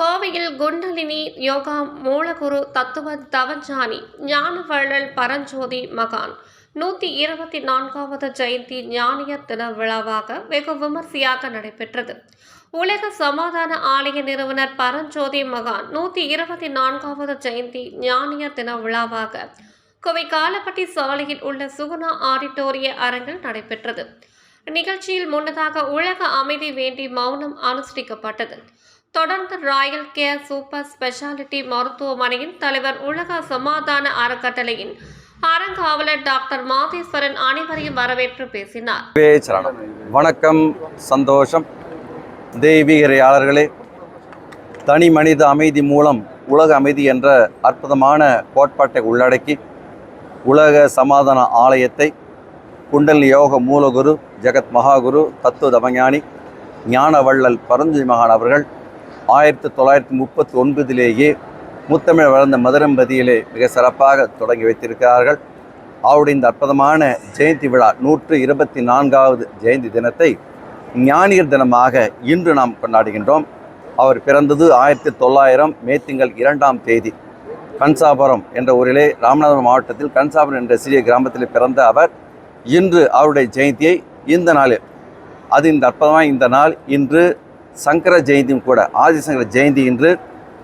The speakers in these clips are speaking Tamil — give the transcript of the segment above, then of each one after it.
கோவையில் குண்டலினி யோகா மூலகுரு தத்துவ தவஞ்சானி ஞானவள்ளல் பரஞ்சோதி மகான். நூற்றி இருபத்தி நான்காவது ஜெயந்தி ஞானியர் தின விழாவாக வெகு விமர்சையாக நடைபெற்றது. உலக சமாதான ஆலய நிறுவனர் பரஞ்சோதி மகான் நூற்றி இருபத்தி நான்காவது ஜெயந்தி ஞானிய தின விழாவாக கோவை காலப்பட்டி சாலையில் உள்ள சுகுணா ஆடிட்டோரிய அரங்கில் நடைபெற்றது. நிகழ்ச்சியில் முன்னதாக உலக அமைதி வேண்டி மௌனம் அனுஷ்டிக்கப்பட்டது. தொடர்ந்து ராயல் கேர் சூப்பர் ஸ்பெஷாலிட்டி மருத்துவமனையின் தலைவர் உலக சமாதான அறக்கட்டளையின் அறங்காவலர் டாக்டர் மாதேஸ்வரன் அனைவரையும் வரவேற்று பேசினார். வணக்கம் சந்தோஷம். தெய்வீகரையாளர்களே தனி மனித அமைதி மூலம் உலக அமைதி என்ற அற்புதமான கோட்பாட்டை உள்ளடக்கி உலக சமாதான ஆலயத்தை குண்டல் யோக மூலகுரு ஜெகத் மகாகுரு தத்துவ தமஞானி ஞானவள்ளல் பரஞ்சு மகான் அவர்கள் ஆயிரத்தி தொள்ளாயிரத்தி முப்பத்தி ஒன்பதிலேயே முத்தமிழ் வளர்ந்த மதுரம்பதியிலே மிக சிறப்பாக தொடங்கி வைத்திருக்கிறார்கள். அவருடைய இந்த அற்புதமான ஜெயந்தி விழா நூற்று இருபத்தி நான்காவது ஜெயந்தி தினத்தை ஞானியர் தினமாக இன்று நாம் கொண்டாடுகின்றோம். அவர் பிறந்தது ஆயிரத்தி தொள்ளாயிரம் மே திங்கள் இரண்டாம் தேதி. கன்சாபுரம் என்ற ஊரிலே ராமநாதபுரம் மாவட்டத்தில் கன்சாபுரம் என்ற சிறிய கிராமத்தில் பிறந்த அவர் இன்று அவருடைய ஜெயந்தியை இந்த நாளில் அது இந்த அற்புதமாக இந்த நாள் இன்று சங்கர ஜெயந்தியும் கூட ஆதிசங்கர ஜெயந்தி இன்று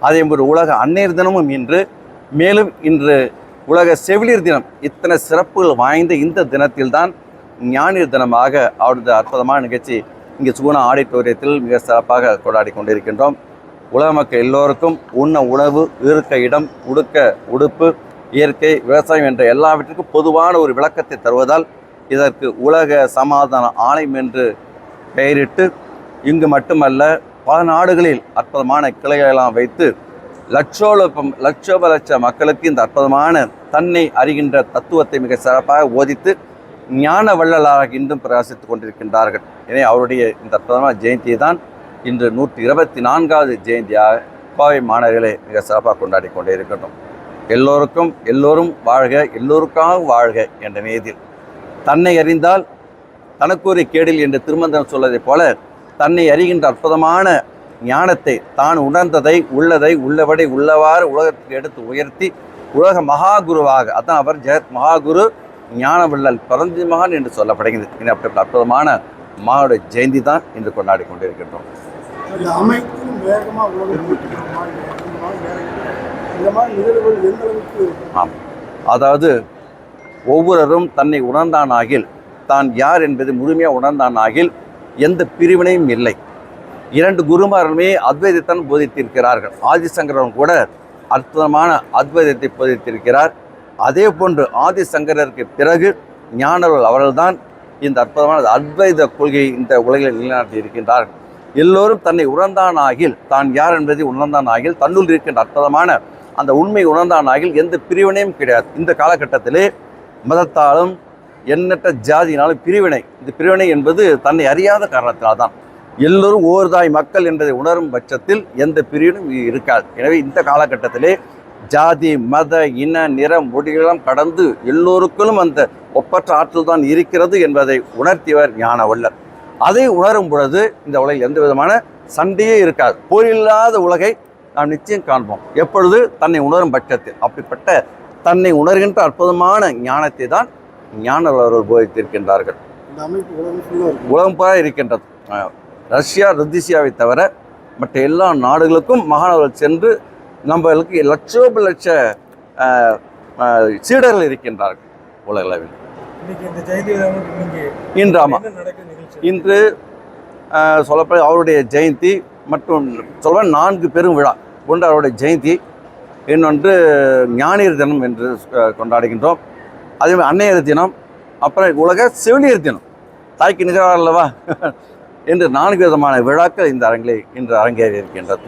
அதே போன்று உலக அன்னையர் தினமும் இன்று மேலும் இன்று உலக செவிலியர் தினம். இத்தனை சிறப்புகள் வாய்ந்த இந்த தினத்தில்தான் ஞானியர் தினமாக அவரது அற்புதமான நிகழ்ச்சி இங்கே சுகுணா ஆடிட்டோரியத்தில் மிக சிறப்பாக கொண்டாடி கொண்டிருக்கின்றோம். உலக மக்கள் எல்லோருக்கும் உண்ண உணவு இருக்க இடம் உடுக்க உடுப்பு இயற்கை விவசாயம் என்ற எல்லாவற்றிற்கும் பொதுவான ஒரு விளக்கத்தை தருவதால் இதற்கு உலக சமாதான ஆலயம் என்று பெயரிட்டு இங்கு மட்டுமல்ல பல நாடுகளில் அற்புதமான கிளைகளெல்லாம் வைத்து லட்சோலப்பம் லட்சோப லட்ச மக்களுக்கு இந்த அற்புதமான தன்னை அறிகின்ற தத்துவத்தை மிக சிறப்பாக ஓதித்து ஞான வள்ளலாக இன்றும் பிரகாசித்துக் கொண்டிருக்கின்றார்கள். எனவே அவருடைய இந்த அற்புதமான ஜெயந்தியை தான் இன்று நூற்றி இருபத்தி நான்காவது ஜெயந்தியாக கோவை மாணவர்களை மிக சிறப்பாக கொண்டாடி கொண்டே இருக்கின்றோம். எல்லோருக்கும் எல்லோரும் வாழ்க எல்லோருக்காக வாழ்க என்ற நேதில் தன்னை அறிந்தால் தனக்குரிய கேடில் என்று திருமந்திரம் சொல்வதைப் போல தன்னை அறிகின்ற அற்புதமான ஞானத்தை தான் உணர்ந்ததை உள்ளதை உள்ளபடி உள்ளவாறு உலகத்துக்கு எடுத்து உயர்த்தி உலக மகாகுருவாக அதான் அவர் ஜெகத் மகாகுரு ஞானவள்ளல் பரந்தி மகான் என்று சொல்லப்படுகிறது. இனி அப்படிப்பட்ட அற்புதமான மகாவுடைய ஜெயந்தி தான் இன்று கொண்டாடி கொண்டிருக்கின்றோம். ஆம். அதாவது ஒவ்வொருவரும் தன்னை உணர்ந்தானாகில் தான் யார் என்பதை முழுமையாக உணர்ந்தானாகில் எந்த பிரிவினையும் இல்லை. இரண்டு குருமார்களுமே அத்வைதத்தான் போதித்திருக்கிறார்கள். ஆதிசங்கரன் கூட அற்புதமான அத்வைதத்தை போதித்திருக்கிறார். அதே போன்று ஆதிசங்கரருக்கு பிறகு ஞானவர்கள் அவர்கள்தான் இந்த அற்புதமான அத்வைத கொள்கையை இந்த உலகில் நிலைநாட்டி இருக்கின்றார்கள். எல்லோரும் தன்னை உணர்ந்தான் ஆகில் தான் யார் என்பதை உணர்ந்தான் ஆகில் தன்னுள் இருக்கின்ற அற்புதமான அந்த உண்மை உணர்ந்தானாகில் எந்த பிரிவினையும் கிடையாது. இந்த காலகட்டத்திலே மதத்தாலும் எண்ணற்ற ஜாதியினாலும் பிரிவினை. இந்த பிரிவினை என்பது தன்னை அறியாத காரணத்தினால் தான் எல்லோரும் ஓர்தாய் மக்கள் என்பதை உணரும் பட்சத்தில் எந்த பிரிவினும் இருக்காது. எனவே இந்த காலகட்டத்திலே ஜாதி மத இன நிறம் மொழிகளெல்லாம் கடந்து எல்லோருக்கும் அந்த ஒப்பற்ற ஆற்றல் தான் இருக்கிறது என்பதை உணர்த்தியவர் ஞானவல்லர் அதை உணரும் பொழுது இந்த உலகில் எந்த விதமான சண்டையே இருக்காது. போரில்லாத உலகை நாம் நிச்சயம் காண்போம். எப்பொழுது? தன்னை உணரும் பட்சத்தில். அப்படிப்பட்ட தன்னை உணர்கின்ற அற்புதமான ஞானத்தை தான் ஞானவர்கள் போதித்திருக்கின்றார்கள் இந்த அமைப்பு உலகம் பூரா இருக்கின்றது. ரஷ்யா ருத்திசியாவை தவிர மற்ற எல்லா நாடுகளுக்கும் மகானவர்கள் சென்று நம்மளுக்கு லட்சோப லட்ச சீடர்கள் இருக்கின்றார்கள் உலகளவில். இன்று ஆமாம் இன்று சொல்லப்போ அவருடைய ஜெயந்தி மற்றும் சொல்ல நான்கு பெரும் விழா. ஒன்று அவருடைய ஜெயந்தி இன்னொன்று ஞானியர் தினம் என்று கொண்டாடுகின்றோம். அதே மாதிரி அன்னையர் தினம் அப்புறம் உலக செவிலியர் தினம். தாய்க்கு நிகராக அல்லவா என்று நான்கு விதமான விழாக்கள் இந்த அரங்கிலே இன்று அரங்கேறி இருக்கின்றது.